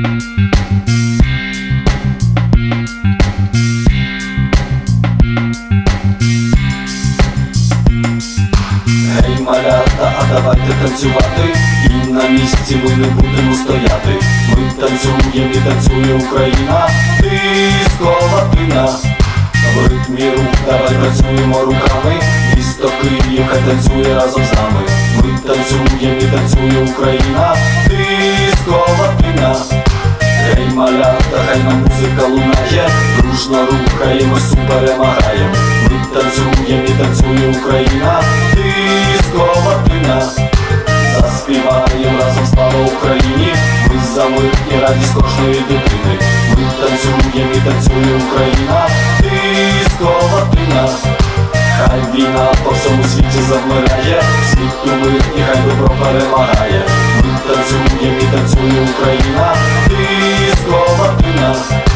Гей, малята, а давайте танцювати. І на місці ми не будемо стояти. Ми танцюємо і танцює Україна. Диско латина. В ритмі рук давай працюємо руками. Місто Київ хай танцює разом з нами. Ми танцюємо і танцює Україна малята, хай на музика лунає. Дружно рухаємось, перемагаєм. Ми танцюємо і танцює Україна. Диско латина Заспіваєм разом слава Україні. Ми за мир і радість кожної дитини. Ми танцюємо і танцює Україна. Диско латина Хай війна по всьому світі завмирає. Світу мир і хай добро перемагає. Ми танцюємо і танцює más.